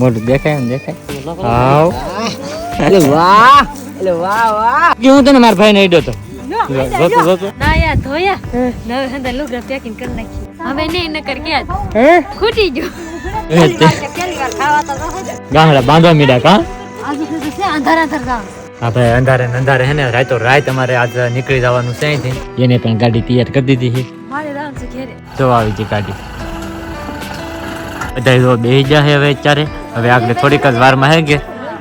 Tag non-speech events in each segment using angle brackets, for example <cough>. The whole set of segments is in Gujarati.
મોઢું દેખાય ને દેખાય? હાવ. અરે વાહ અરે વાહ વાહ. કે હું તને મારા ભાઈ ઈડો તો. જોતો જોતો ના યાર ધોયા. નવે હંદા લુગડા પેકિંગ કરી નાખી હવે નહીં નકર ક્યાં હે? ખૂટી ગયો. ગામડા બાંધવા મીડા કા? આજે તો છે અંધાર અંધાર ગામ હા ભાઈ અંધારે અંધારે હે ને રાતો રાત અમારે આજ નીકળી જવાનું છે અહીંથી. એને પણ ગાડી તૈયાર કરી દીધી છે. મારે રામ છે ઘેરે. જો આવી છે ગાડી. બધા જો બે છે હવે અત્યારે. હવે આગળ થોડીક જ વારમાં હે કે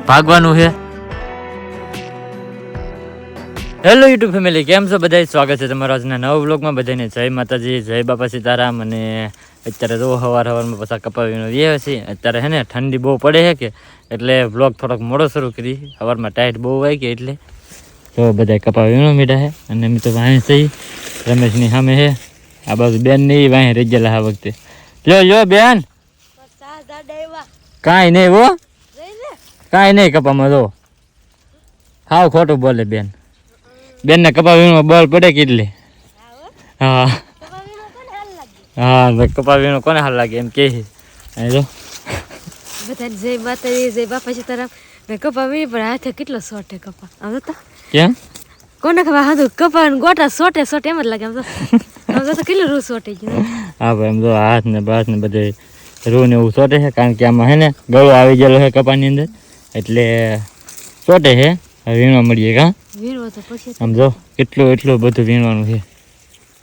ભાગવાનું છે. હેલો યુટ્યુબ ફેમિલી કેમ છો? બધા સ્વાગત છે તમારા આજના નવા બ્લોગમાં બધાને જય માતાજી, જય બાપા સીતારામ. અને અત્યારે જો હવાર હવારમાં પાછા કપાવીનો વ્યવ છે. અત્યારે હે ને ઠંડી બહુ પડે છે કે, એટલે બ્લોગ થોડોક મોડો શરૂ કરી. હવારમાં ટાઈટ બહુ હોય કે એટલે. તો બધા કપાવીનો મીઠા છે અને અમે તો વાંહે સહી રમેશની સામે છે આ બાજુ બેન નહીં વાંહે રહી ગયેલા આ વખતે. લ્યો લ્યો બેન. કાંઈ નહીં હો. કાંઈ નહીં કપામાં જો. હાવ ખોટું બોલે બેન. બેનને કપા વીણો બળ પડે કેટલી? હા હા. કપા વીણો કોને હાલ લાગે? એમ કે જો. બધા જય માતાજી જય બાપા સીતારામ મેં કપા વીણી પણ હાથે કેટલો સોટે કપા. આમ તો કેમ? કોને ખબર? હાથું કપા ગોટા સોટે સોટે એમ જ લાગે આમ તો. આમ તો કેટલું રૂ સોટે ગયું. હા ભાઈ એમ જો હાથ ને બાથ ને બધે રૂ ને એવું ચોટે છે કારણ કે આમાં હે ને ગળો આવી ગયેલો છે કપાની અંદર. એટલે ચોટે છે. હવે વીણવા મળીએ કા આમ જો કેટલું એટલું બધું વીણવાનું છે.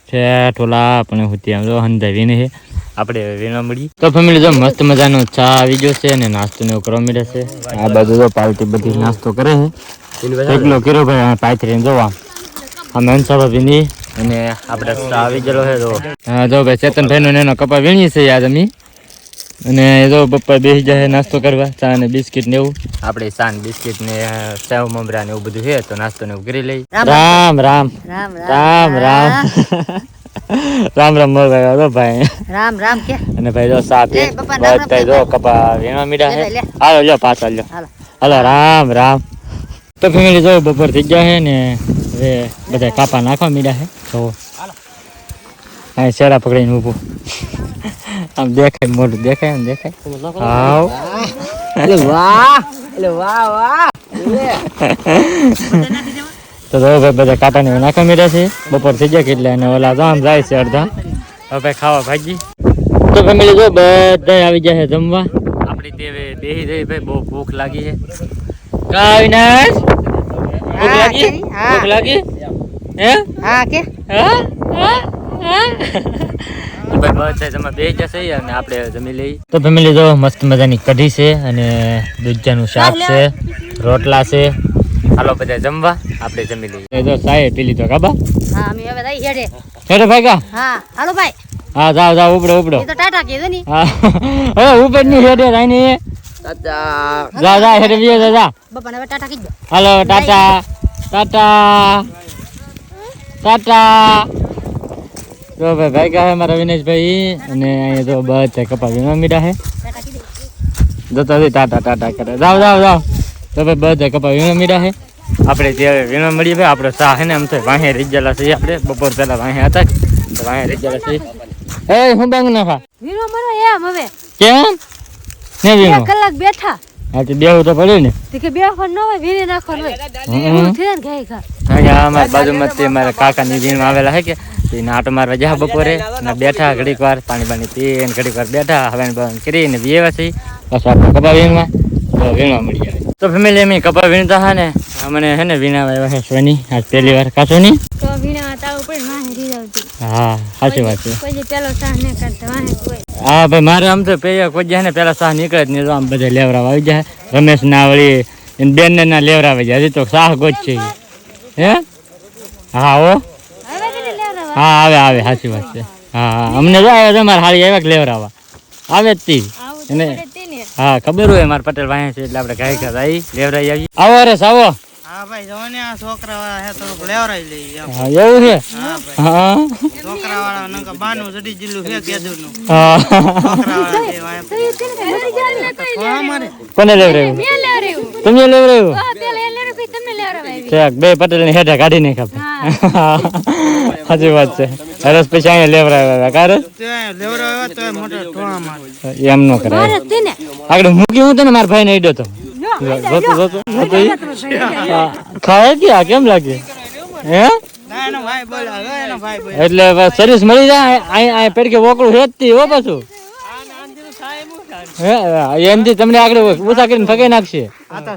ઠેઠ ઓલા આપણે હોતી આમ જો હંધાઈ વીણે છે. આપણે વીણવા મળીએ. તો ફેમિલી જો મસ્ત મજાનો ચા આવી ગયો છે અને નાસ્તો ને કરવા મળે છે. આ બાજુ જો પાર્ટી બધી નાસ્તો કરે છે. એકલો કર્યો ભાઈ પાથરીને જોવા અમે અંસાબા વીણી અને આપણે ચા આવી ગયેલો છે તો હા જો ભાઈ ચેતનભાઈનો એનો કપા વીણીએ છીએ યાદ અમે. અને એ જો પપ્પા બેસી જાય નાસ્તો કરવા ચા ને બિસ્કિટ ને એવું. આપણે ચા ને બિસ્કિટ ને સેવ મમરા ને એવું બધું છે તો નાસ્તો ને એવું કરી લઈ રામ રામ. રામ રામ. રામ રામ. રામ <laughs> મોરભાઈ હતો ભાઈ રામ રામ કે. અને ભાઈ જો સા પી ભાઈ જો કપા વેણા મીડા છે. હાલો લ્યો પાછા લ્યો. હાલો. હાલો રામ રામ. તો ફેમિલી જો બપોર થઈ ગયા છે ને હવે બધા કાપા નાખવા મીડા છે. તો હા શેડા પકડીને ઊભું. આમ દેખાય મોઢું. દેખાય આમ દેખાય? હાવ એટલે વાહ. એટલે વાહ વાહ. તો જો ભાઈ બધા કાંટાને નાખવા મીડા છે. બપોર થઈ ગયા કેટલા અને ઓલા તો આમ જાય છે અડધા. હવે ભાઈ ખાવા ભાગી. તો ફેમિલી જો બધા આવી ગયા છે જમવા. આપણી તે હવે બેહી રહી ભાઈ બહુ ભૂખ લાગી છે. કાવિનાશ ભૂખ લાગી? ભૂખ લાગી? હે હા? કે? હા? હા? તો ફેમિલી જો મસ્ત મજાની કઢી છે અને દૂધિયાનું શાક છે રોટલા છે. હાલો બધા જમવા આપણે જમી લઈએ. જો સાહેબ પી લીધો કાબા હા અમે હવે દઈ હેડે. હેડો ભાઈ કા હા હાલો ભાઈ. હા જાઓ જાઓ ઉપડો ઉપડો. એ તો ટાટા કીધું ની. હા હવે ઉપરની હેડે રાઈની તાતા જા જા હેડે બીજો જા જા બાપાને હવે ટાટા કીધું. હાલો ટાટા. ટાટા. ટાટા. જો ભાઈ ભાઈ ગયા મારા વિનેશભાઈ? અને અહીંયા તો બધા કપા વીણવા મીડા હે. જતો હતી ટાટા ટાટા કરે. જાઓ જાઓ જાઓ. તો ભાઈ બધા કપા વીમા મીડા હે. આપણે જે હવે વીમા મળીએ ભાઈ આપણે સા છે ને આમ તો વાંહે રહી ગયેલા છીએ આપણે. બપોર પહેલા વાંહે હતા. તો વાંહે રહી ગયેલા છીએ. એ હું બાંગ નાખા વીણો મનો એમ હવે. કેમ? ને બે કલાક બેઠા. હા તો બેવું તો પડ્યું ને. કે બે ન હોય વીણી નાખવાનું હોય. એવું થયું ને ગાય ખા અહીંયા અમારા બાજુમાં મારા કાકાની વીણમાં આવેલા હે કે? તે નાટો મારવા જા બપોરે. અને બેઠા ઘડીક વાર પાણી પાણી પીને ઘડીક વાર બેઠા હવે કરીને બેવા છે બસ આપણે કપા વીણવા. તો વીણવા મળી જાય તો ફેમિલી અમે કપા વીણતા હા ને અમને હે ને વીણા આવ્યા છે સોની. આજ પહેલી વાર કાચો ની તો વીણા તાવ ઉપર વાહે રીજાવતી હા સાચી વાત છે. કોઈ પેલો સાહ ને કરતા વાહે કોઈ. હા ભાઈ મારે આમ તો પેલા કોઈ જાય ને પેલા શાહ નીકળે જ નહીં તો આમ બધા લેવરાવા આવી જાય. રમેશ ના વળી બેન ના આવી જાય. હજી તો શાહ ગોજ છે. હે? હા હો. હા આવે આવે સાચી વાત છે. હા હા. અમને જો આવે તમારે હારી આવ્યા કે લેવરાવા આવે. જ તી. એને હા ખબર હોય મારા પટેલ ભાઈ છે એટલે આપણે ગાય ખાતા આવી લેવરાઈ આવી આવો રે સાવો. હા ભાઈ જો ને આ છોકરા વાળા હે તો લેવરાઈ લઈ હા એવું છે? હા છોકરા વાળા બાનું જડી નું છોકરા વાળા વાય મારે. કોને લેવરાયું? મેં તમે લેવરાયું? હા બે પટેલની હેઠા કાઢી હા. હા. સાચી વાત છે. હરસ પછી અહીંયા લેવરાવ્યા કાર તો મોટા મારે એમ નો કરે આગળ મૂકી હું તને મારા ભાઈ ને ઈડ્યો તો. ખાય ગયા કેમ લાગે હે એટલે સર્વિસ મળી જાય અહીંયા અહીં પેડકે વોકળું હેતતી હો પાછું હે એમથી તમને આગળ ઓછા કરીને ફગાઈ નાખશે આ તો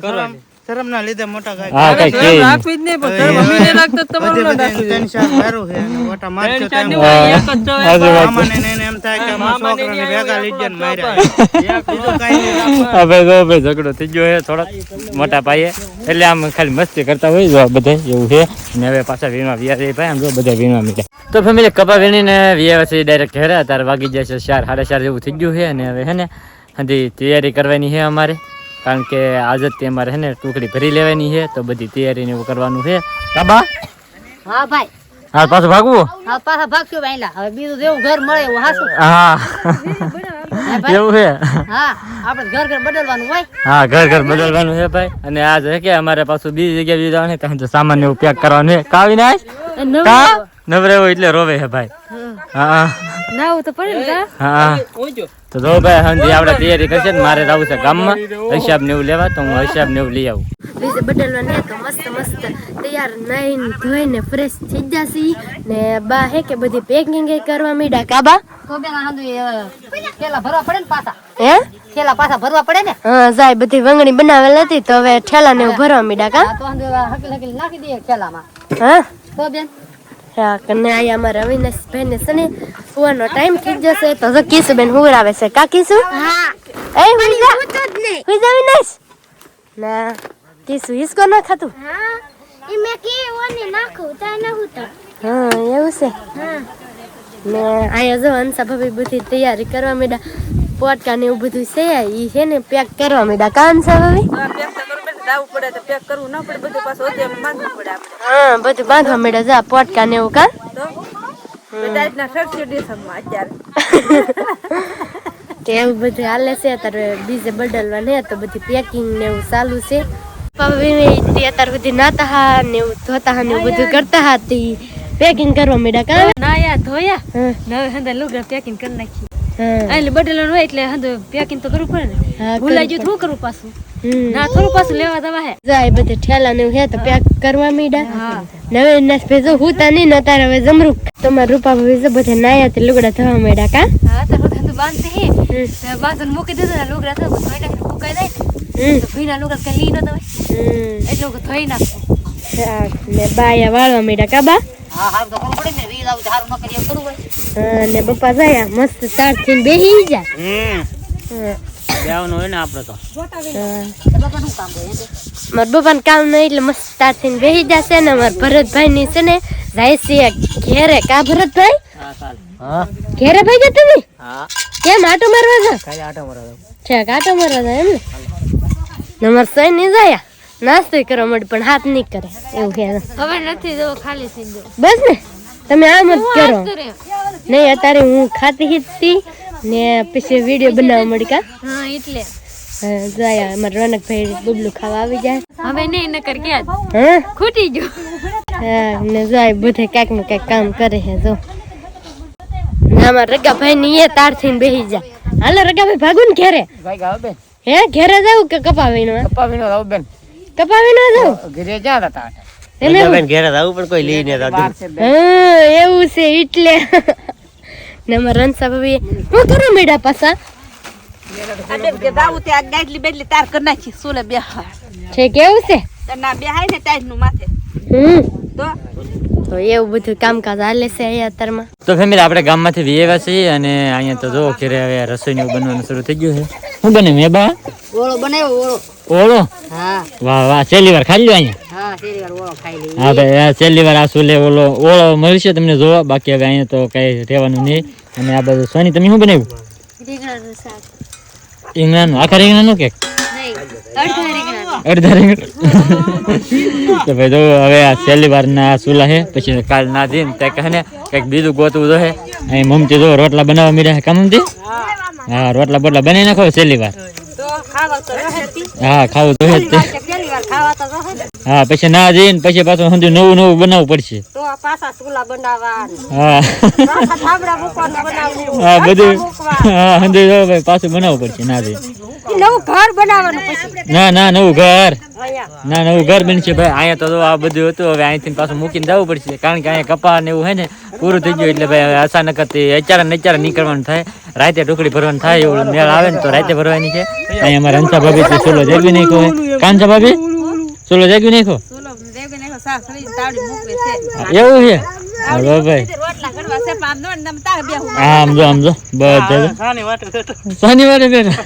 શરમ શરમ ના લીધે મોટા ગાય હા કઈ કે રાખવી જ નહીં પણ ઘર મમ્મીને રાખતો તો તમારું ના બધી ત્રણ ચાર ભારું છે અને મોટા મારજો તો એમ હા, એક જ જો સાચી વાત છે. મામાને ને એમ થાય કે અમારા છોકરાને ભેગા લઈ ગયા માર્યા. બીજું કાંઈ નહીં હવે તો ભાઈ ઝઘડો થઈ ગયો છે થોડા મોટા પાયે. એટલે આમ ખાલી મસ્તી કરતા હોય જો બધા એવું છે. ને હવે પાછા વીણવા વ્યા ભાઈ આમ જો બધા વીણવા મીઠા તો ફેમિલી કપા વીણીને વ્યા છે ડાયરેક્ટ ઘરે અત્યારે વાગી જાય છે ચાર સાડા ચાર જેવું થઈ ગયું છે. અને હવે હે ને હજી તૈયારી કરવાની છે અમારે. કારણ કે આજે તે અમારે હે ને ટુકડી ભરી લેવાની છે તો બધી તૈયારી ને કરવાનું છે. કાબા હા ભાઈ. હા પાછું ભાગવું? હા પાછા ભાગશું ભાઈલા. હવે બીજું જેવું ઘર મળે એવું હાસું. હા. એવું છે? હા આપણે ઘર ઘર બદલવાનું હોય. હા ઘર ઘર બદલવાનું છે ભાઈ. અને આજ હે કે અમારે પાછું બીજી જગ્યાએ બી જવાનું છે ત્યાં તો સામાન એવું પેક કરવાનું છે. કાવી કા? નવરે એટલે રોવે છે ભાઈ. હા. નાવું તો પડે ને હા તો જો ભાઈ હંધી આપણે તૈયારી કરશે ને મારે જવું છે ગામમાં. હિસાબ ને એવું લેવા તો હું હિસાબ ને એવું લઈ આવું. બીજે બદલવા ને તો મસ્ત મસ્ત તૈયાર નાઈને ધોઈને ફ્રેશ થઈ જશે. ને બા હે કે બધી પેકિંગ કરવા મીડા કાબા તો બેન હંધું એ ભરવા પડે ને પાછા હે? થેલા પાછા ભરવા પડે ને હા જાય બધી વંગણી બનાવેલ હતી તો હવે ઠેલા ને એવું ભરવા મીડા કા? હા, તો હંધું હકલ હકેલ નાખી દઈએ થેલામાં હા? તો બેન? હા કને આયા અમારા અવિનાશ ભાઈ ને સને સુવાનો ટાઈમ થઈ જશે તો જો કીસુ બેન હુવરાવે છે કા કીસુ હા એ હુઈ જા હુઈ અવિનાશ ના કીસુ હિસકો ન ખાતું હા એવું છે ને આયા જો હંસા ભાભી બધી તૈયારી કરવા માંડ્યા પોટકા ને એવું બધું છે ઈ છે ને પેક કરવા માંડ્યા કા હંસા ભાભી પેક તો કરવું દાવું પડે તો પેક કરવું ના પડે બધું પાછું હોતે બાંધવું પડે આપણે હા બધું બાંધવા માંડ્યા જા પોટકા ને એવું કા તો બધા રીતના ફેક્ટરી ડિશમાં અત્યારે. <laughs> એવું બધું હાલે છે? અત્યારે બીજે બદલવા ને તો બધી પેકિંગ ને એવું ચાલુ છે. પપ્પા અત્યાર સુધી નાતા હા ને એવું ધોતા હા ને એવું બધું કરતા હા તે પેકિંગ કરવા માંડ્યા કા? ના યાર ધોયા. હંદા લુગડા પેકિંગ કરી નાખી એટલે બટેલો હોય એટલે હંદો પેકિંગ તો કરવું પડે ને. ભૂલાઈ ગયું તો શું કરવું પાછું? હમ. ના થોડું પાછું લેવા દવા હે. જાય બધે ઠેલા ને એવું હે તો પેક કરવા માંડ્યા. નવે નાસ ભેજો હું તા નહીં ને હવે જમરૂક તમારા રૂપા ભેજો બધે નાયા તે લુગડા થવા માંડ્યા કા? હા તો હંદો બાંધતી હે તો બાંધન મૂકી દીધું ને લુગડા થવા ધોઈ નાખી ફૂકાઈ જાય. ને તો ભીના લુગડા કઈ લઈ ન દવાય. હમ. એટલે હું ધોઈ નાખું. ને બાયા વાળવા માંડ્યા કા બા? હા હારું તો કરવું પડે ને. આવું ન કરીએ ને પપ્પા જાય મસ્ત ચારથી બેહી જા હમ. હા. બેવાનું હોય ને આપણે તો. હા. તો બાપાનું કામ. મારા નહીં એટલે મસ્ત થઈને બેસી જશે ને મારા ભરતભાઈ ની છે ને જાય છે ઘેરે. કા ભરતભાઈ? હા ઘેરે ભાઈ ગયા તમે કેમ આટો મારવા જા? આટો મારો છે આટો મારવા જા એમ ને? અમાર સઈ નહીં જાય. નાસ્તો કરવા મળે પણ હાથ નહીં કરે. એવું કે હવે નથી જો ખાલી થઈ બસ ને? તમે આમ જ કરો. કરે? નહીં અત્યારે હું ખાતી હતી. ને પછી વીડિયો બનાવવા મળી કા? હા એટલે. જાય અમારા રોનકભાઈ બબલું ખાવા આવી જાય હવે ને એને કર કે હા? ખૂટી ગયો. હા ને જાય બધે કાક ને કાક કામ કરે છે જો. અમાર રગાભાઈ ની એ તાર થઈને બેસી જાય હાલો રગાભાઈ ભાગું ને ઘેરે. ભાઈ ગાવ બેન. હે ઘેરે જાવ કે કપાવીનો? કપાવીનો આવ બેન. કપાવીનો જાવ ઘરે જા હતા. એને બેન ઘેરે જાવ પણ કોઈ લઈ ને હા એવું છે એટલે. ને અમારા રનસા ભાભી હું કરું મેડા પાછા બે છે કેવું છે ના બે હાય ને ટાઈટનું માથે હમ તો તો એવું બધું કામકાજ હાલે છે અહીંયા અત્યારમાં તો ફેમિલી આપણે ગામમાંથી વિયેવા છીએ અને અહીંયા તો જો કે હવે રસોઈ નું બનવાનું શરૂ થઈ ગયું છે શું બને મેબા ઓળો બનાવ્યો ઓળો ઓળો હા વાહ વાહ છેલ્લી વાર ખાઈ લ્યો અહીંયા હા ભાઈ છેલ્લી વાર આ સુલે ઓલો ઓળો મળશે તમને જોવા. બાકી હવે અહીંયા તો કઈ રહેવાનું નહીં. અને આ બધું સોની તમે શું બનાવ્યું? રીંગણાનું શાક. આખા રીંગણાનું કેક અડધા રીંગણા તો ભાઈ જો હવે આ છેલ્લી વાર ના સુલા છે. પછી કાલ ના તે કહે ને કંઈક બીજું ગોતવું હે અહીં મમતી જો રોટલા બનાવવા મળ્યા કામ મમતી? હા. રોટલા બોટલા બનાવી નાખો છેલ્લી વાર. તો તો તી હા ખાવું તે હા પછી ના જઈને પછી પાછું સમજો નવું નવું બનાવવું પડશે. તો આ પાછા ચૂલા બનાવવા હા. પાછા ધાબળા મૂકવાનું બનાવવું હા બધું. હા સમજો ભાઈ પાછું બનાવવું પડશે ના જઈને નવું ઘર બનાવવાનું પછી. ના ના નવું ઘર. ના નવું ઘર બનશે ભાઈ. અહીંયા તો આ બધું હતું હવે અહીંથી પાછું મૂકીને જવું પડશે. કારણ કે અહીંયા કપા ને એવું હે ને પૂરું થઈ ગયું એટલે ભાઈ અચાનક અચાનક અત્યારે નીકળવાનું થાય. રાતે ટુકડી ભરવાનું થાય એવું મેળ આવે ને તો રાતે ભરવાની છે. અહીંયા અમારા હંસા ભાભી છે સોલો જાગવી નાખો કાંસા ભાભી? સોલો જાગવી નાખો સુલો દેવી નાખો સાસ કરી તાવડી મૂકવે છે. એવું છે. શનિવારે બેઠા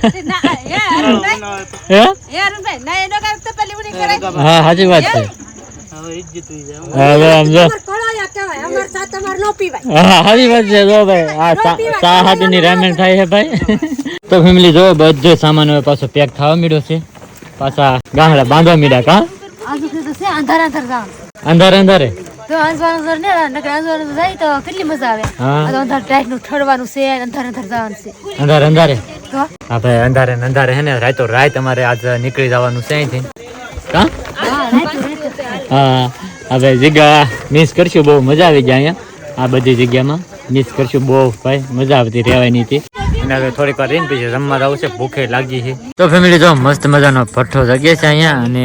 હા સાચી વાત છે. હવે ઇજ્જત ઉઈ જાય. હવે આમ જો. કળાયા કહેવાય. અમાર સાથે અમાર ન પીવાય. હા સારી વાત છે. જો ભાઈ આ સા- સા હાથની રામેણ થાય છે ભાઈ. તો ફેમિલી જો બધો સામાન હવે પાછો પેક થવા મળ્યો છે. પાછા ગાંહડા બાંધવા મળ્યા કા? આજુ તો છે અંધાર અંધાર જવાનું અંધારે અંધારે? તો અંધાર ને નકર અંજવાનું જાય તો કેટલી મજા આવે. આ તો અંધાર ટાઈટનું ઠરવાનું છે અંધાર અંધાર જવાનું છે. અંધારે અંધારે? તો? હા ભાઈ અંધારે અંધારે હે ને રાતો રાત અમારે આજ નીકળી જવાનું છે અહીંથી. કા? હવે જગ્યા મિસ કરશું, બહુ મજા આવી ગયા અહીંયા. આ બધી જગ્યામાં મિસ કરશું, બહુ ભાઈ, મજા આવતી રહેવાની હતી. અને હવે થોડીક વાર રમવા છે, ભૂખે લાગી છે. તો ફેમિલી જો મસ્ત મજાનો ભઠ્ઠો જગ્યા છે અહીંયા અને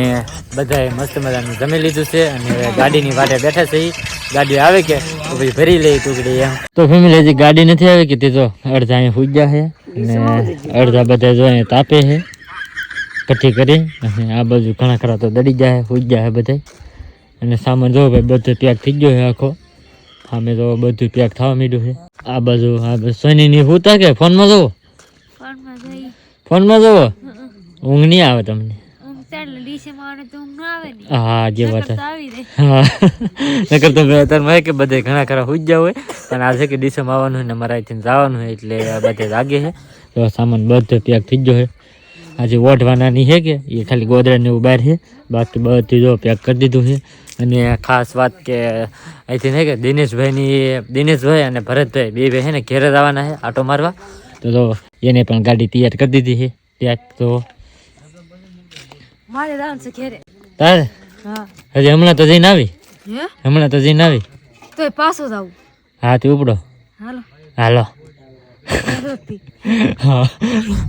બધાએ મસ્ત મજાનું જમી લીધું છે અને ગાડીની વાટે બેઠા છે ગાડી આવે કે, તો પછી ભરી લઈ ટુકડી એમ. તો ફેમિલી હજી ગાડી નથી આવી કે તે તો અડધા અહીંયા પૂજ્યા છે અને અડધા બધા જો અહીંયા તાપે છે. કઠી કરી અને આ બાજુ ઘણા ખરા તો દડી જાય પૂજ્યા છે બધા અને સામાન જો ભાઈ બધું પેક થઈ ગયો છે આખો. સામે તો બધું પેક થવા માંડ્યું છે. આ બાજુ આ સોનીની હુતા કે ફોનમાં જોવો? ફોનમાં માં જોવો? ઊંઘ નહીં આવે તમને. હા જે વાત હા. નકર તો કે બધે ઘણા ખરા હુજ ગયા હોય. પણ આજે કે ડીસમાં આવવાનું હોય ને અમારે અહીંથી જવાનું હોય એટલે બધે લાગે છે. તો સામાન બધો પેક થઈ ગયો છે. આજે ઓઢવાનાની છે કે? એ ખાલી ગોદડા ને એવું બહાર છે. બાકી બધું જો પેક કરી દીધું છે. અને ખાસ વાત કે અહીંથી નહીં કે દિનેશભાઈની દિનેશભાઈ અને ભરતભાઈ બે ભાઈ ને ઘેરે જ આવવાના છે આટો મારવા. તો તો એને પણ ગાડી તૈયાર કરી દીધી છે. ત્યાં તો મારે જવાનું છે ઘેરે. તારે? હજી હમણાં તો જઈને આવી? હમણાં તો જઈને આવી? તો પાછો જાવ હા તે ઉપડો. હાલો. હાલો. હા.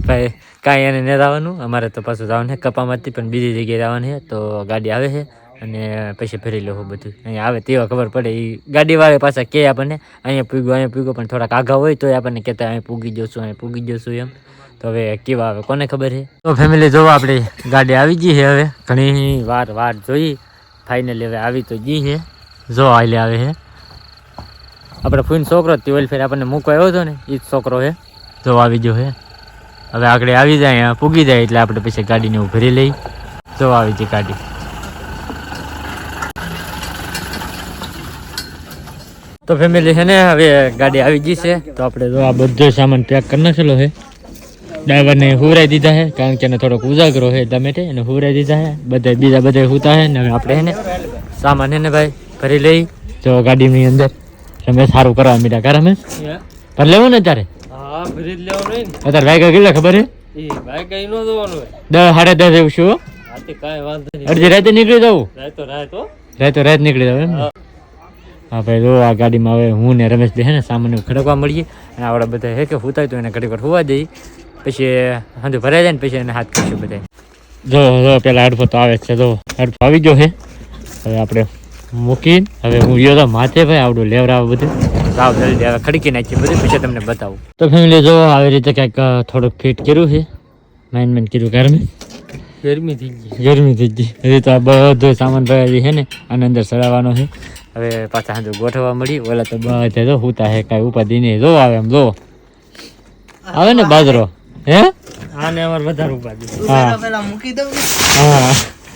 ભાઈ કાંઈ એને નહીં જવાનું. અમારે તો પાછું જવાનું છે કપામાંથી પણ બીજી જગ્યાએ જવાનું છે. તો ગાડી આવે છે. અને પછી ફેરી લેવું બધું. અહીંયા આવે તેવા ખબર પડે. એ ગાડીવાળા પાછા કહે આપણને, અહીંયા પૂગ્યો અહીંયા પૂગ્યો, પણ થોડાક આઘા હોય તો આપણને કહેતા અહીં પૂગી જશું અહીં પૂગી જશું, એમ. તો હવે કેવા આવે, કોને ખબર છે તો ફેમિલી જોવા આપણી ગાડી આવી ગઈ છે હવે. ઘણી વાર વાર જોઈ. ફાઇનલી હવે આવી તો ગઈ છે જો આલે આવે છે આપણે ફૂન છોકરો જ ફેર આપણને મૂકવા આવ્યો હતો ને એ જ છોકરો છે જો આવી ગયો છે હવે આગળ આવી જાય પૂગી જાય એટલે આપણે પછી ગાડીને ઉભરી ભરી લઈ. જો આવી જાય ગાડી. તો ફેમિલી છે ને હવે ગાડી આવી ગઈ છે. તો આપણે જો આ બધો સામાન પેક કરી નાખેલો છે. ડ્રાઈવરને હુરાઈ દીધા છે કારણ કે એને થોડોક ઉજાગરો છે એટલા માટે એને હુરાઈ દીધા છે. બધા બીજા બધા હુતા છે ને હવે આપણે એને સામાન છે ને ભાઈ ભરી લઈ. તો ગાડીની અંદર તમે સારું કરવા મીઠા કા અમે. પર લેવું ને અત્યારે? અત્યારે વાગ્યા કેટલા ખબર છે? ભાઈ દસ સાડા દસ એવું શું? અડધી રાતે નીકળી જવું રાત રાત રાતો રાત નીકળી જવું એમ? હા ભાઈ જો આ ગાડીમાં હવે હું ને રમેશ બે હે ને સામાન ખડકવા મળીએ અને આપણે બધા હે કે હુતાય તો એને ઘડી વાર હોવા દઈએ. પછી હંધું ભરાઈ જાય ને પછી એને હાથ કરીશું બધા જો જો પેલા હડફો તો આવે છે જો. હડફો આવી ગયો છે હવે આપણે મૂકીને હવે હું ગયો તો માથે ભાઈ આવડું લેવરાવ બધું. સાવ જલ્દી હવે ખડકી નાખીએ બધું પછી તમને બતાવું. તો ફેમિલી જો આવી રીતે કંઈક થોડુંક ફિટ કર્યું છે માઇન મેન કર્યું ગરમી ગરમી થઈ ગઈ. ગરમી થઈ ગઈ. હજી તો આ બધો સામાન ભરાયેલી છે ને આને અંદર ચડાવવાનો છે હવે પાછા હાજુ ગોઠવવા મળી. ઓલા તો બધા જો હુતા હે કાંઈ ઉપાધિ નહીં. જો આવે એમ જો. આવે ને બાજરો? હે? આને અમાર વધારે ઉપાધિ. હા પેલા મૂકી દઉં હા.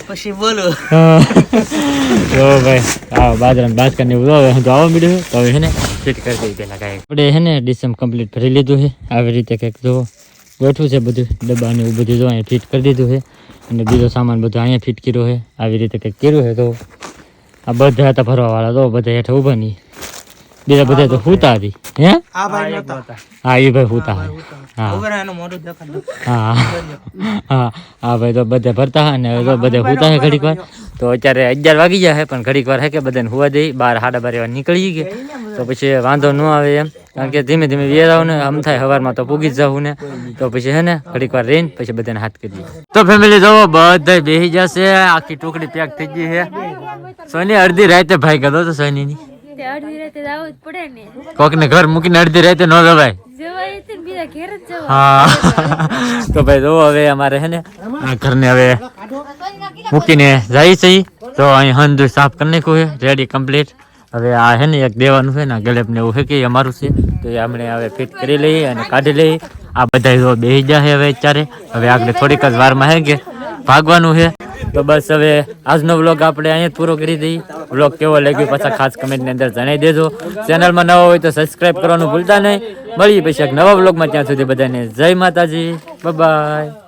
પછી બોલો. જો ભાઈ હા બાજરાના બાસકા ને એવું જો તો આવવા મળ્યું તો હવે ને ફિટ કરી દઈએ પેલા કાંઈ આપણે છે ને ડિસમ કમ્પ્લીટ ભરી લીધું છે. આવી રીતે કંઈક જો ગોઠવું છે બધું. ડબ્બા ને એવું બધું જો અહીંયા ફિટ કરી દીધું છે. અને બીજો સામાન બધો અહીંયા ફિટ કર્યો છે. આવી રીતે કંઈક કર્યું છે તો આ બધા હતા ફરવા વાળા તો બધા હેઠ ઊભા નહીં. બીજા બધા તો હુતા હતી હે? આ ભાઈ નતા હા એ ભાઈ હુતા હા. હા. હા. હા ભાઈ તો બધા ભરતા હા ને બધા તો બધે હુતા હે ઘડીક વાર. તો અત્યારે અગિયાર વાગી ગયા હે પણ ઘડીક વાર હે કે બધાને હુવા દઈ બાર સાડા બાર એવા નીકળી ગયા. તો પછી વાંધો ન આવે એમ. કારણ કે ધીમે ધીમે વેરાવ ને આમ થાય સવારમાં તો પૂગી જ જાવું ને. તો પછી હે ને ઘડીક વાર રહીને પછી બધાને હાથ કરી તો ફેમિલી જોવો બધા બેસી જશે. આખી ટુકડી પેક થઈ ગઈ છે. સોની અડધી રાતે ભાઈ ગયો તો સોની ની. ઘર મૂકીને અડધી રાતે ન જવાય. હા. <laughs> તો ભાઈ જો હવે અમારે હે ને ઘરને હવે મૂકીને જાય છે તો અહીં હંધુ સાફ કરી નાખ્યું છે. રેડી કમ્પ્લીટ હવે આ હે ને એક દેવાનું છે ને ગલેબ ને એવું છે કે અમારું છે. તો એ આપણે હવે ફિટ કરી લઈએ અને કાઢી લઈએ. આ બધા જો બેસી જાય હવે અત્યારે. હવે આગળ થોડીક જ વારમાં હે કે ભાગવાનું છે. તો બસ હવે આજનો વ્લોગ આપણે અહીંયા પૂરો કરી દઈએ. વ્લોગ કેવો લાગ્યો પાછા ખાસ કમેન્ટની અંદર જણાવી દેજો. ચેનલમાં નવો હોય તો સબસ્ક્રાઇબ કરવાનું ભૂલતા નહીં. મળીએ પછી એક નવા વ્લોગમાં ત્યાં સુધી બધાને જય માતાજી. બાય